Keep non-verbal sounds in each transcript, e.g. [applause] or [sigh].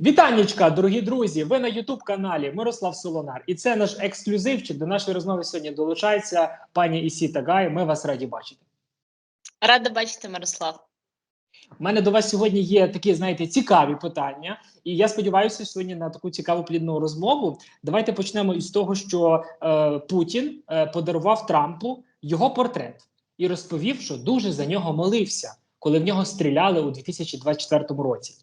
Вітаннячка, дорогі друзі! Ви на Ютуб каналі Мирослав Солонар, і це наш ексклюзивчик. До нашої розмови сьогодні долучається пані Ісіта Гай. Ми вас раді бачити. Рада бачити, Мирослав. У мене до вас сьогодні є такі, знаєте, цікаві питання, і я сподіваюся, сьогодні на таку цікаву плідну розмову. Давайте почнемо із того, що е, Путін е, подарував Трампу його портрет і розповів, що дуже за нього молився, коли в нього стріляли у 2024 році.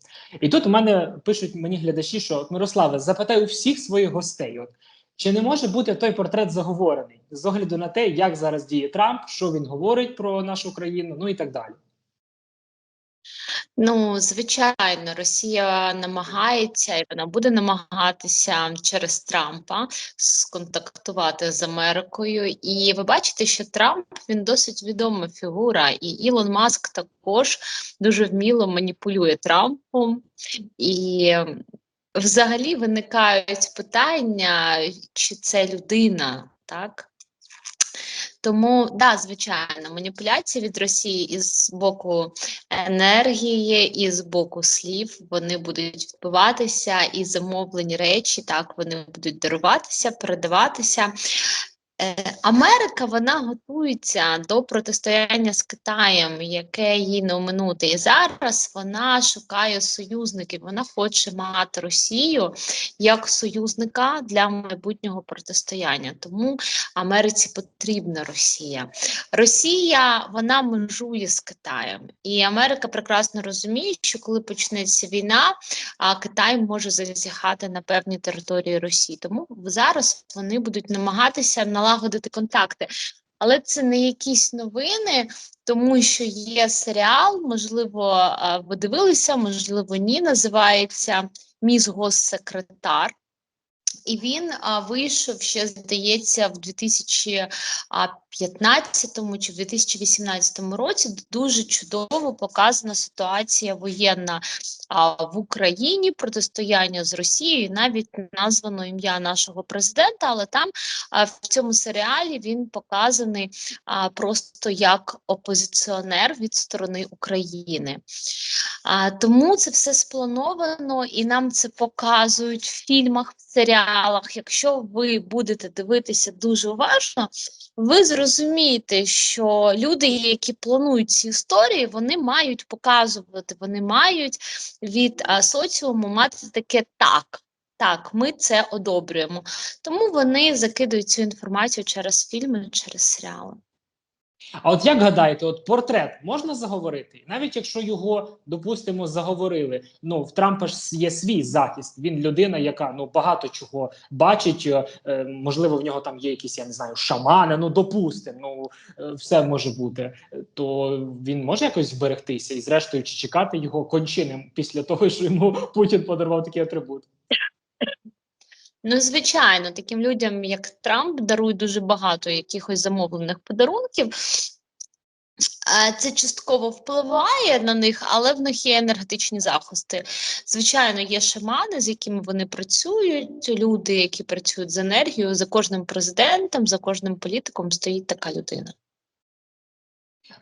І тут у мене пишуть мені глядачі, що от Мирославе, запитай у всіх своїх гостей: от чи не може бути той портрет заговорений з огляду на те, як зараз діє Трамп, що він говорить про нашу країну, ну і так далі. Ну, звичайно, Росія намагається і вона буде намагатися через Трампа сконтактувати з Америкою. І ви бачите, що Трамп він досить відома фігура, і Ілон Маск також дуже вміло маніпулює Трампом. І взагалі виникають питання, чи це людина, так? Тому да, звичайно, маніпуляції від Росії із боку енергії, і з боку слів вони будуть відбуватися, і замовлені речі так вони будуть даруватися, передаватися. Е, Америка вона готується до протистояння з Китаєм, яке їй не оминути. І зараз вона шукає союзників. Вона хоче мати Росію як союзника для майбутнього протистояння. Тому Америці потрібна Росія. Росія вона межує з Китаєм, і Америка прекрасно розуміє, що коли почнеться війна, Китай може зазіхати на певні території Росії. Тому зараз вони будуть намагатися налагодити контакти. Але це не якісь новини, тому що є серіал, можливо, ви дивилися, можливо, ні. Називається Міс Госсекретар. І він а, вийшов ще, здається, в 2015 чи в 2018 році. Дуже чудово показана ситуація воєнна в Україні, протистояння з Росією. Навіть названо ім'я нашого президента, але там в цьому серіалі він показаний просто як опозиціонер від сторони України. Тому це все сплановано і нам це показують в фільмах, в серіалах. Якщо ви будете дивитися дуже уважно, ви зрозумієте, що люди, які планують ці історії, вони мають показувати, вони мають від а, соціуму мати таке так. Так, ми це одобрюємо. Тому вони закидують цю інформацію через фільми, через серіали. А от як гадаєте, от портрет можна заговорити? Навіть якщо його, допустимо, заговорили. Ну в Трампа ж є свій захист. Він людина, яка ну багато чого бачить. Е, можливо, в нього там є якісь, я не знаю, шамани. Ну допустимо, ну е, все може бути. То він може якось зберегтися і, зрештою, чекати його кончини після того, що йому Путін подарував такий атрибут. [laughs] Ну, звичайно, таким людям, як Трамп, дарують дуже багато якихось замовлених подарунків. Це частково впливає на них, але в них є енергетичні захисти. Звичайно, є шамани, з якими вони працюють. Люди, які працюють з енергією, за кожним президентом, за кожним політиком стоїть така людина.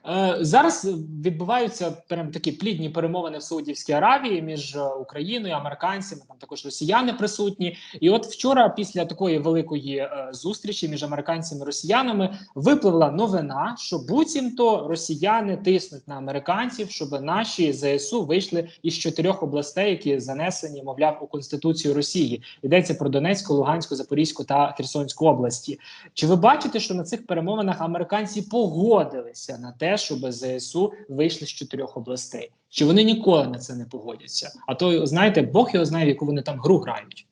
Е, Зараз відбуваються прям такі плідні перемовини в Саудівській Аравії між е, Україною, американцями, там також росіяни присутні. І от вчора, після такої великої е, зустрічі між американцями і росіянами, випливла новина, що буцімто росіяни тиснуть на американців, щоб наші ЗСУ вийшли із чотирьох областей, які занесені, мовляв, у конституцію Росії. Йдеться про Донецьку, Луганську, Запорізьку та Херсонську області. Чи ви бачите, що на цих перемовинах американці погодилися на те, щоб ЗСУ вийшли з чотирьох областей? Чи вони ніколи на це не погодяться? А то знаєте, Бог його знає, в яку вони там гру грають.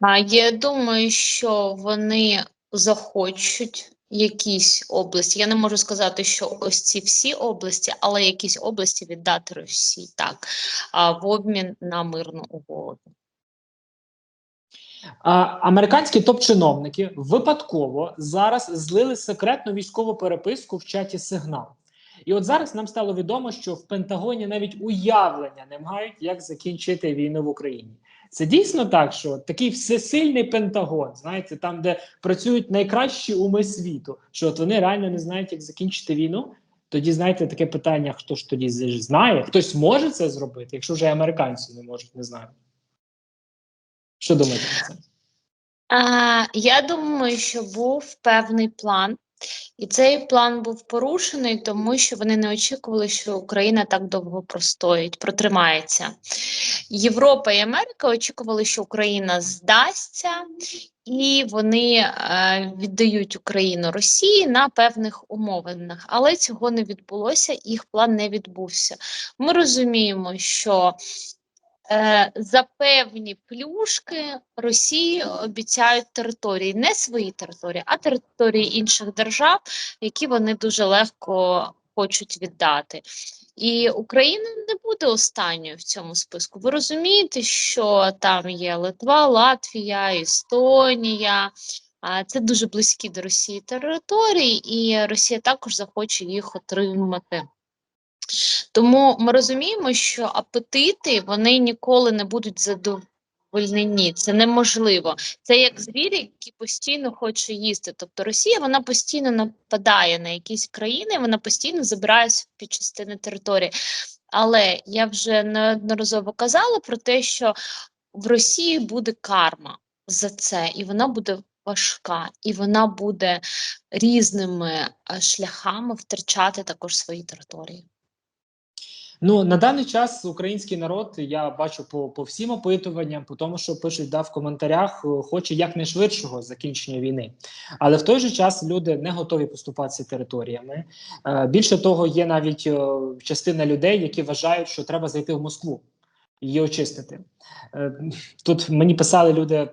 А я думаю, що вони захочуть якісь області. Я не можу сказати, що ось ці всі області, але якісь області віддати Росії так, в обмін на мирну угоду. Американські топ-чиновники випадково зараз злили секретну військову переписку в чаті Сигнал. І от зараз нам стало відомо, що в Пентагоні навіть уявлення не мають, як закінчити війну в Україні. Це дійсно так, що такий всесильний Пентагон, знаєте, там, де працюють найкращі уми світу, що от вони реально не знають, як закінчити війну. Тоді знаєте таке питання: хто ж тоді знає? Хтось може це зробити, якщо вже американці не можуть, не знаю. Що думаєте? А, я думаю, що був певний план, і цей план був порушений, тому що вони не очікували, що Україна так довго простоїть, протримається. Європа і Америка очікували, що Україна здасться, і вони е, віддають Україну Росії на певних умовинах. Але цього не відбулося, їх план не відбувся. Ми розуміємо, що за певні плюшки Росії обіцяють території, не свої території, а території інших держав, які вони дуже легко хочуть віддати. І Україна не буде останньою в цьому списку. Ви розумієте, що там є Литва, Латвія, Естонія. Це дуже близькі до Росії території, і Росія також захоче їх отримати. Тому ми розуміємо, що апетити вони ніколи не будуть задовольнені. Це неможливо. Це як звірі, які постійно хоче їсти. Тобто Росія вона постійно нападає на якісь країни, вона постійно забирає собі частини території. Але я вже неодноразово казала про те, що в Росії буде карма за це, і вона буде важка, і вона буде різними е, шляхами втрачати також свої території. Ну на даний час український народ я бачу по, по всім опитуванням, по тому, що пишуть да, в коментарях, е, хоче якнайшвидшого закінчення війни. Але в той же час люди не готові поступатися територіями. Е, більше того, є навіть е, частина людей, які вважають, що треба зайти в Москву її очистити. Тут мені писали люди.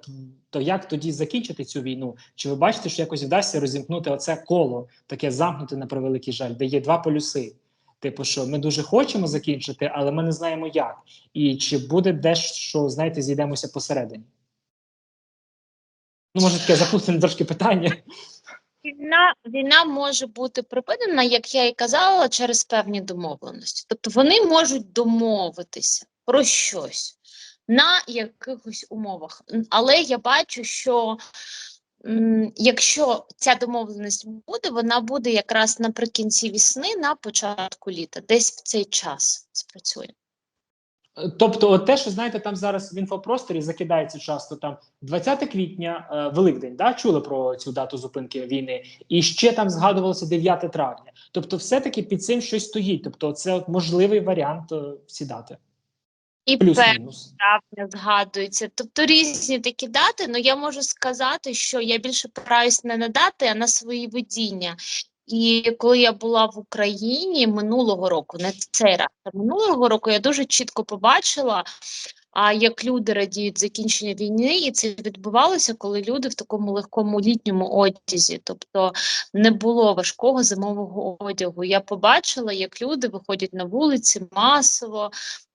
То як тоді закінчити цю війну? Чи ви бачите, що якось вдасться розімкнути оце коло, таке замкнуте на превеликий жаль, де є два полюси? Типу, що ми дуже хочемо закінчити, але ми не знаємо як. І чи буде дещо, знаєте, зійдемося посередині? Ну, може, таке запутане трошки питання. Війна, війна може бути припинена, як я і казала, через певні домовленості. Тобто вони можуть домовитися про щось на якихось умовах. Але я бачу, що якщо ця домовленість буде, вона буде якраз наприкінці весни, на початку літа, десь в цей час спрацює. Тобто, те, що знаєте, там зараз в інфопросторі закидається часто там 20 квітня, е, Великдень, да, чули про цю дату зупинки війни, і ще там згадувалося 9 травня. Тобто, все-таки під цим щось стоїть. Тобто, це от можливий варіант е, всі дати. І Плюс-мінус. травня згадується. Тобто різні такі дати. Ну я можу сказати, що я більше опираюсь не на дати, а на свої видіння. І коли я була в Україні минулого року, не цей раз, а минулого року, я дуже чітко побачила, а як люди радіють закінчення війни, і це відбувалося, коли люди в такому легкому літньому одязі, тобто не було важкого зимового одягу. Я побачила, як люди виходять на вулиці масово,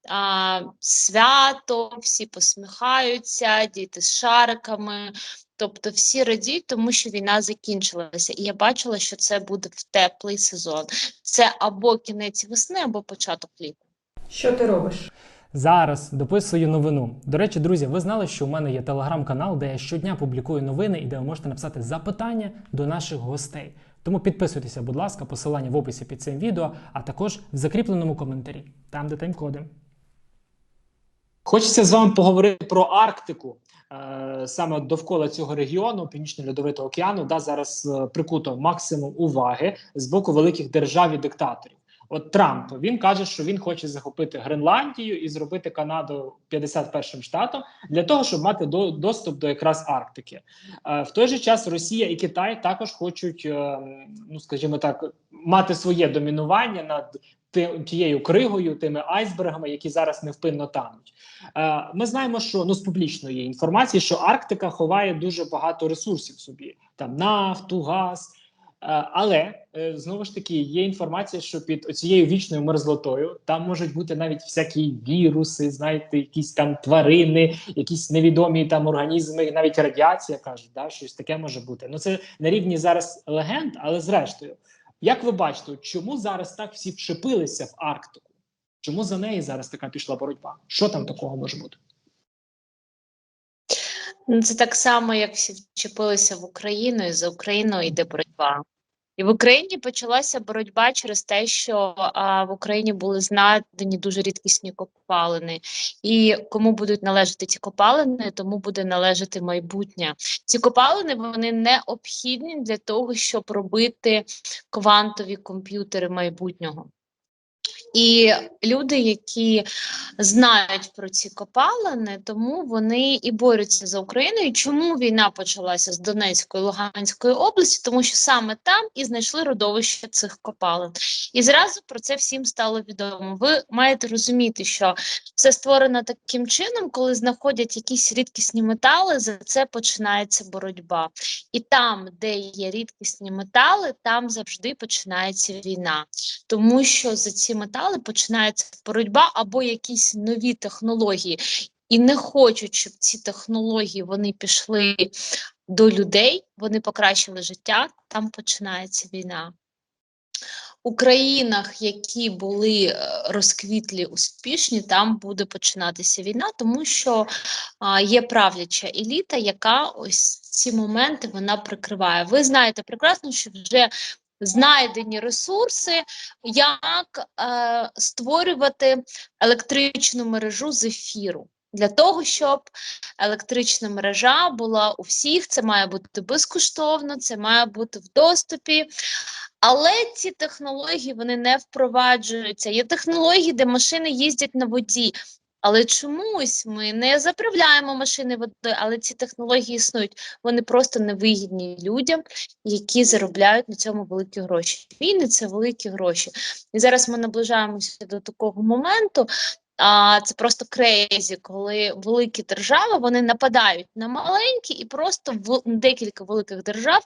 а, свято, всі посміхаються, діти з шариками. Тобто всі радіють, тому що війна закінчилася. І я бачила, що це буде в теплий сезон. Це або кінець весни, або початок літа. Що ти робиш? Зараз дописую новину. До речі, друзі, ви знали, що у мене є телеграм-канал, де я щодня публікую новини і де ви можете написати запитання до наших гостей. Тому підписуйтеся, будь ласка, посилання в описі під цим відео, а також в закріпленому коментарі, там де тайм-коди. Хочеться з вами поговорити про Арктику. Е, Саме довкола цього регіону, Північно-Льодовитого океану, да, зараз е, прикуто максимум уваги з боку великих держав і диктаторів. От Трамп він каже, що він хоче захопити Гренландію і зробити Канаду 51-м штатом для того, щоб мати до, доступ до якраз Арктики. Е, в той же час Росія і Китай також хочуть, ну скажімо так, мати своє домінування над тією кригою, тими айсбергами, які зараз невпинно тануть. Е, Ми знаємо, що ну з публічної інформації, що Арктика ховає дуже багато ресурсів собі, там нафту, газ. Е, Але е, знову ж таки є інформація, що під цією вічною мерзлотою там можуть бути навіть всякі віруси, знаєте, якісь там тварини, якісь невідомі там організми, навіть радіація кажуть, да, щось таке може бути. Ну це на рівні зараз легенд, але зрештою, як ви бачите, чому зараз так всі вчепилися в Арктику? Чому за неї зараз така пішла боротьба? Що там такого може бути? Ну, Це так само, як всі вчепилися в Україну, і за Україну йде боротьба. І в Україні почалася боротьба через те, що а, в Україні були знайдені дуже рідкісні копалини. І кому будуть належати ці копалини, тому буде належати майбутнє. Ці копалини вони необхідні для того, щоб робити квантові комп'ютери майбутнього. І люди, які знають про ці копалини, тому вони і борються за Україну. І чому війна почалася з Донецької Луганської області? Тому що саме там і знайшли родовище цих копалин. І зразу про це всім стало відомо. Ви маєте розуміти, що все створено таким чином, коли знаходять якісь рідкісні метали, за це починається боротьба. І там, де є рідкісні метали, там завжди починається війна, тому що за ці метали починається боротьба або якісь нові технології. І не хочуть, щоб ці технології вони пішли до людей, вони покращили життя, там починається війна. У країнах, які були е, розквітлі, успішні, там буде починатися війна, тому що а, є правляча еліта, яка ось ці моменти вона прикриває. Ви знаєте прекрасно, що вже знайдені ресурси, як е, створювати електричну мережу з ефіру. Для того, щоб електрична мережа була у всіх, це має бути безкоштовно, це має бути в доступі. Але ці технології вони не впроваджуються. Є технології, де машини їздять на воді. Але чомусь ми не заправляємо машини водою, але ці технології існують. Вони просто невигідні людям, які заробляють на цьому великі гроші. Війни це великі гроші. І зараз ми наближаємося до такого моменту. А це просто крейзі, коли великі держави вони нападають на маленькі, і просто в декілька великих держав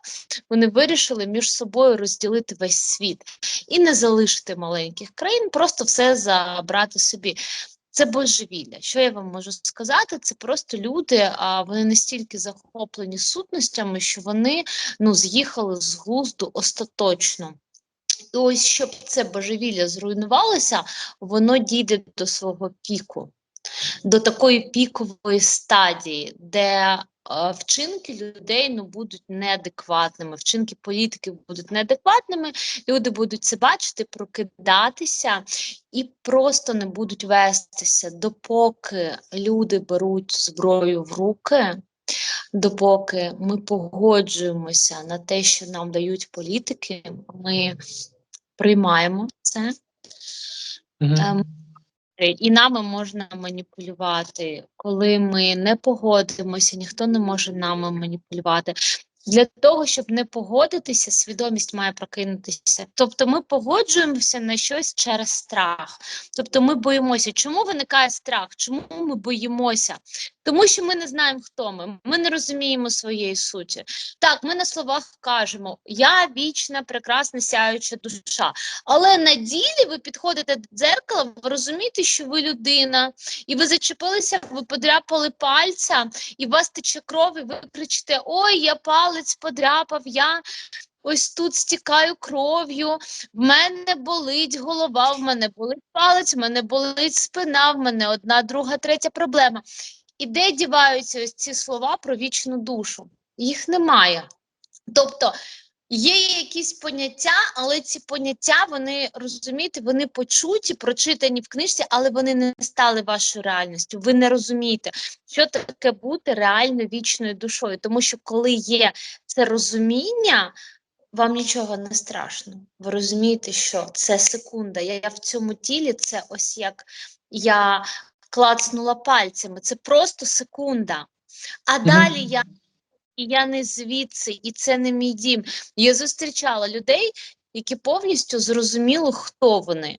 вони вирішили між собою розділити весь світ і не залишити маленьких країн, просто все забрати собі. Це божевілля. Що я вам можу сказати? Це просто люди, а вони настільки захоплені сутностями, що вони ну з'їхали з глузду остаточно. І ось щоб це божевілля зруйнувалося, воно дійде до свого піку, до такої пікової стадії, де вчинки людей ну, будуть неадекватними, вчинки політиків будуть неадекватними, люди будуть це бачити, прокидатися і просто не будуть вестися, допоки люди беруть зброю в руки. Допоки ми погоджуємося на те, що нам дають політики, ми приймаємо це. Ем, і нами можна маніпулювати. Коли ми не погодимося, ніхто не може нами маніпулювати. Для того, щоб не погодитися, свідомість має прокинутися. Тобто ми погоджуємося на щось через страх. Тобто ми боїмося. Чому виникає страх? Чому ми боїмося? Тому що ми не знаємо, хто ми. Ми не розуміємо своєї суті. Так, ми на словах кажемо: я вічна, прекрасна, сяюча душа. Але на ділі ви підходите до дзеркала, ви розумієте, що ви людина, і ви зачепилися, ви подряпали пальця, і у вас тече кров, і ви кричите: Ой, я палець подряпав, я. Ось тут стікаю кров'ю, в мене болить голова, в мене болить палець, в мене болить спина, в мене одна, друга, третя проблема. І де діваються ось ці слова про вічну душу? Їх немає. Тобто є якісь поняття, але ці поняття, вони розумієте, вони почуті, прочитані в книжці, але вони не стали вашою реальністю. Ви не розумієте, що таке бути реально вічною душою. Тому що коли є це розуміння, вам нічого не страшно. Ви розумієте, що це секунда. Я в цьому тілі, це ось як я клацнула пальцями. Це просто секунда. А Мгм. далі я, і я не звідси, і це не мій дім. Я зустрічала людей, які повністю зрозуміли, хто вони,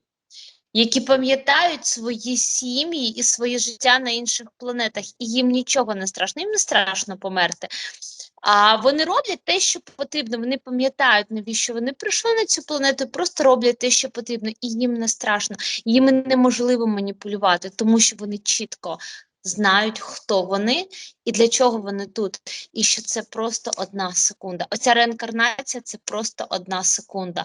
які пам'ятають свої сім'ї і своє життя на інших планетах, і їм нічого не страшно, їм не страшно померти. А вони роблять те, що потрібно. Вони пам'ятають, навіщо вони прийшли на цю планету, просто роблять те, що потрібно, і їм не страшно. Їм неможливо маніпулювати, тому що вони чітко знають, хто вони і для чого вони тут. І що це просто одна секунда. Оця реінкарнація це просто одна секунда.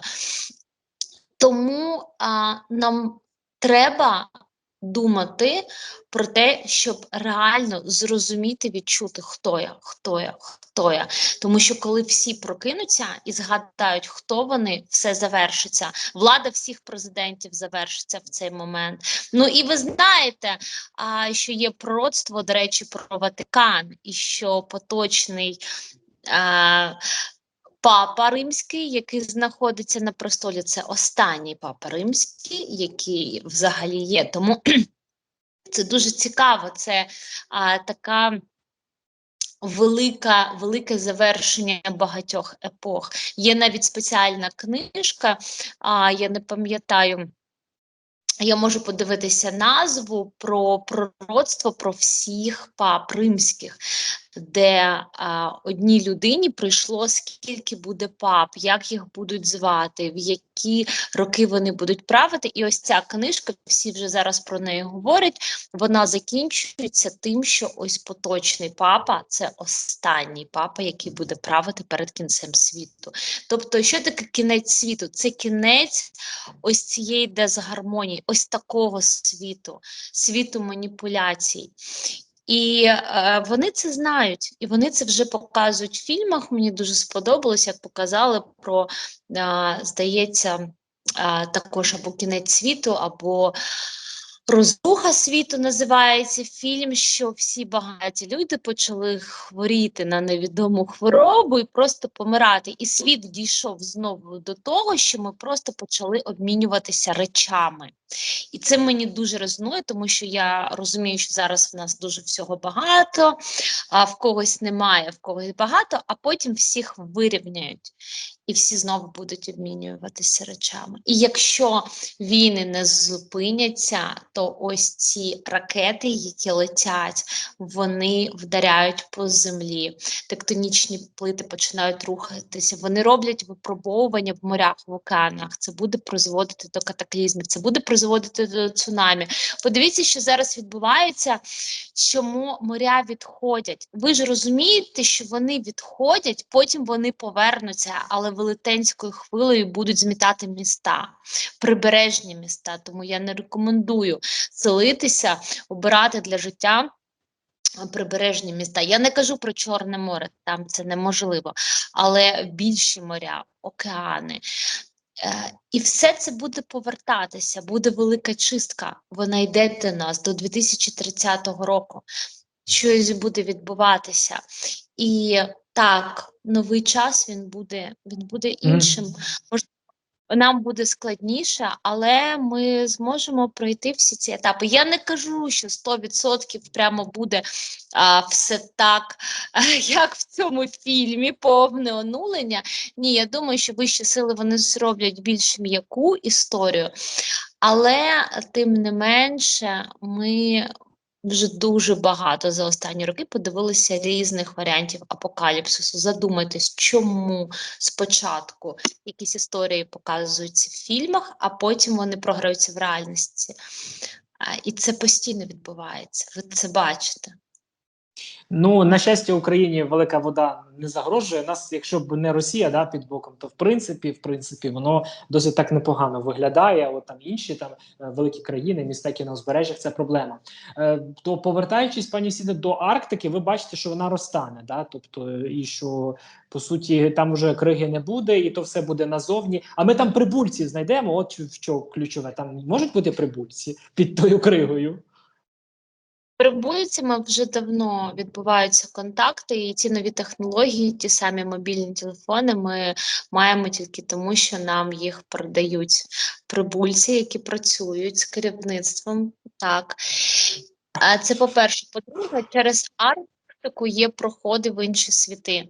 Тому а, нам треба думати про те, щоб реально зрозуміти, відчути, хто я, хто я, хто я. Тому що коли всі прокинуться і згадають, хто вони, все завершиться. Влада всіх президентів завершиться в цей момент. Ну і ви знаєте, що є пророцтво, до речі, про Ватикан, і що поточний. Папа римський, який знаходиться на престолі, це останній папа римський, який взагалі є. Тому [clears throat] це дуже цікаво. Це а, така велика, велике завершення багатьох епох. Є навіть спеціальна книжка, а, я не пам'ятаю. Я можу подивитися назву про пророцтво про всіх пап римських, де а, одній людині прийшло, скільки буде пап, як їх будуть звати, в які роки вони будуть правити. І ось ця книжка, всі вже зараз про неї говорять. Вона закінчується тим, що ось поточний папа це останній папа, який буде правити перед кінцем світу. Тобто, що таке кінець світу? Це кінець ось цієї дезгармонії, ось такого світу, світу маніпуляцій. І е, вони це знають, і вони це вже показують в фільмах. Мені дуже сподобалось, як показали про, е, здається, е, також або кінець світу, або Розруха світу називається фільм, що всі багаті люди почали хворіти на невідому хворобу і просто помирати. І світ дійшов знову до того, що ми просто почали обмінюватися речами. І це мені дуже резонує, тому що я розумію, що зараз в нас дуже всього багато, а в когось немає, в когось багато, а потім всіх вирівняють. І всі знову будуть обмінюватися речами. І якщо війни не зупиняться, то ось ці ракети, які летять, вони вдаряють по землі, тектонічні плити починають рухатися. Вони роблять випробовування в морях, в океанах. Це буде призводити до катаклізмів, це буде призводити до цунамі. Подивіться, що зараз відбувається, чому моря відходять. Ви ж розумієте, що вони відходять, потім вони повернуться, але велетенською хвилею будуть змітати міста, прибережні міста. Тому я не рекомендую селитися, обирати для життя. Прибережні міста. Я не кажу про Чорне море, там це неможливо, але більші моря, океани. Е, і все це буде повертатися, буде велика чистка. Вона йде до нас до 2030 року. Щось буде відбуватися. І так, новий час він буде, він буде іншим. Мож, нам буде складніше, але ми зможемо пройти всі ці етапи. Я не кажу, що 100% прямо буде а, все так, [laughs] як в цьому фільмі, повне онулення. Ні, я думаю, що вищі сили вони зроблять більш м'яку історію, але тим не менше, ми вже дуже багато за останні роки подивилися різних варіантів апокаліпсису. Задумайтесь, чому спочатку якісь історії показуються в фільмах, а потім вони програються в реальності. І це постійно відбувається. Ви це бачите. Ну на щастя, Україні велика вода не загрожує. Нас, якщо б не Росія, да, під боком, то в принципі, в принципі, воно досить так непогано виглядає. От там інші там е, великі країни, міста, які на узбережжях, це проблема. Е, То повертаючись, пані Сіде, до Арктики, ви бачите, що вона розтане, да, тобто і що по суті там вже криги не буде, і то все буде назовні. А ми там прибульці знайдемо. От в що ключове там можуть бути прибульці під тою кригою. Прибульцями вже давно відбуваються контакти, і ці нові технології, ті самі мобільні телефони, ми маємо тільки тому, що нам їх продають прибульці, які працюють з керівництвом. Так це по-перше, по-друге, через Арктику є проходи в інші світи.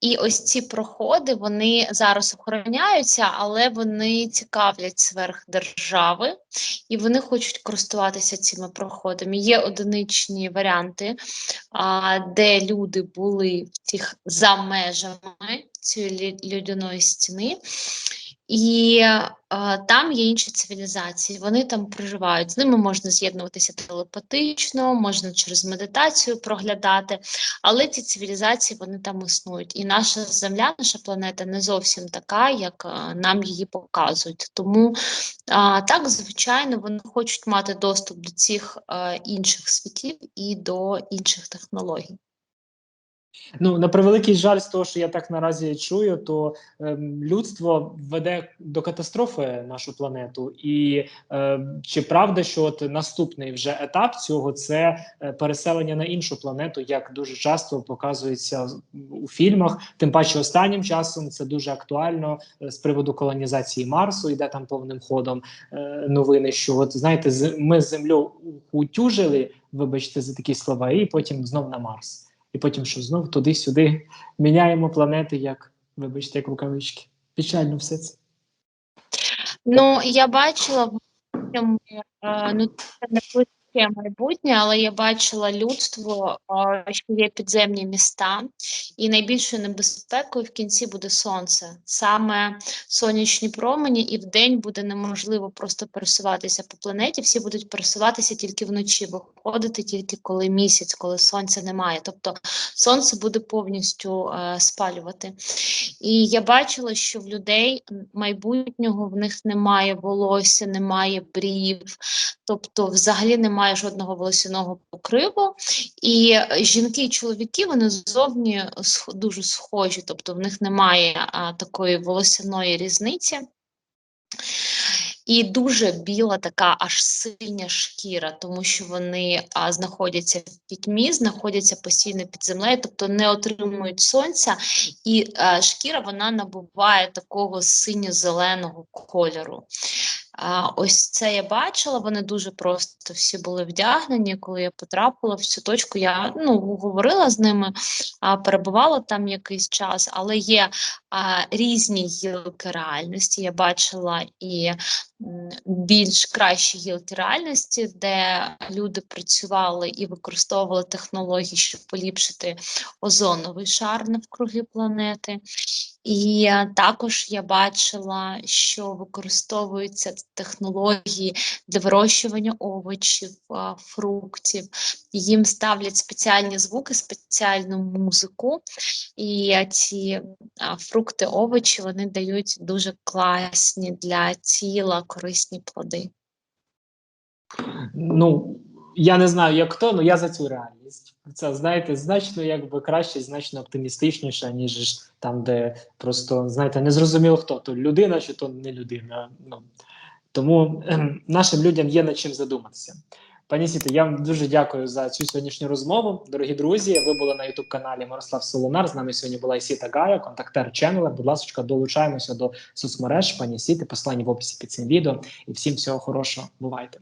І ось ці проходи вони зараз охороняються, але вони цікавлять сверхдержави, і вони хочуть користуватися цими проходами. Є одиничні варіанти, де люди були цих за межами цієї людяної стіни. І е, там є інші цивілізації, вони там проживають. З ними можна з'єднуватися телепатично, можна через медитацію проглядати, але ці цивілізації вони там існують. І наша земля, наша планета не зовсім така, як е, нам її показують. Тому а, так, звичайно, вони хочуть мати доступ до цих е, інших світів і до інших технологій. Ну на превеликий жаль, з того, що я так наразі чую, то ем, людство веде до катастрофи нашу планету. І ем, чи правда, що от наступний вже етап цього це е, переселення на іншу планету, як дуже часто показується у фільмах, тим паче останнім часом це дуже актуально е, з приводу колонізації Марсу, йде там повним ходом е, новини. Що от знаєте, ми землю утюжили, вибачте за такі слова, і потім знов на Марс. І потім що знов туди-сюди міняємо планети, як вибачте, як рукавички. Печально все це. Ну, я бачила в е, ну це не близьке майбутнє, але я бачила людство, що є підземні міста, і найбільшою небезпекою в кінці буде сонце. Саме сонячні промені, і вдень буде неможливо просто пересуватися по планеті. Всі будуть пересуватися тільки вночі, виходити тільки коли місяць, коли сонця немає. Тобто сонце буде повністю е, спалювати. І я бачила, що в людей майбутнього в них немає волосся, немає брів, тобто взагалі немає жодного волосяного покриву. І жінки і чоловіки вони зовні дуже схожі, тобто в них немає а, такої волосяної різниці. І дуже біла така аж синя шкіра, тому що вони а, знаходяться в пітьмі, знаходяться постійно під землею, тобто не отримують сонця, і е, шкіра вона набуває такого синьо-зеленого кольору. Ось це я бачила. Вони дуже просто всі були вдягнені. Коли я потрапила в цю точку, я ну говорила з ними, а, перебувала там якийсь час, але є різні гілки реальності. Я бачила і більш кращі гілки реальності, де люди працювали і використовували технології, щоб поліпшити озоновий шар навкруги планети. І е, також я бачила, що використовуються технології для вирощування овочів, фруктів. Їм ставлять спеціальні звуки, спеціальну музику. І ці фрукти, овочі вони дають дуже класні для тіла корисні плоди. Ну я не знаю, як хто, але я за цю реальність. Це знаєте, значно якби краще, значно оптимістичніше, ніж там, де просто знаєте, не зрозуміло хто то людина чи то не людина. Ну тому ем, нашим людям є над чим задуматися. Пані Сіто, я вам дуже дякую за цю сьогоднішню розмову. Дорогі друзі, ви були на youtube каналі Мирослав Солонар. З нами сьогодні була Ісіта Гая, контактер ченнела. Будь ласка, долучаємося до соцмереж. Пані Сіти, послання в описі під цим відео. І всім всього хорошого. Бувайте.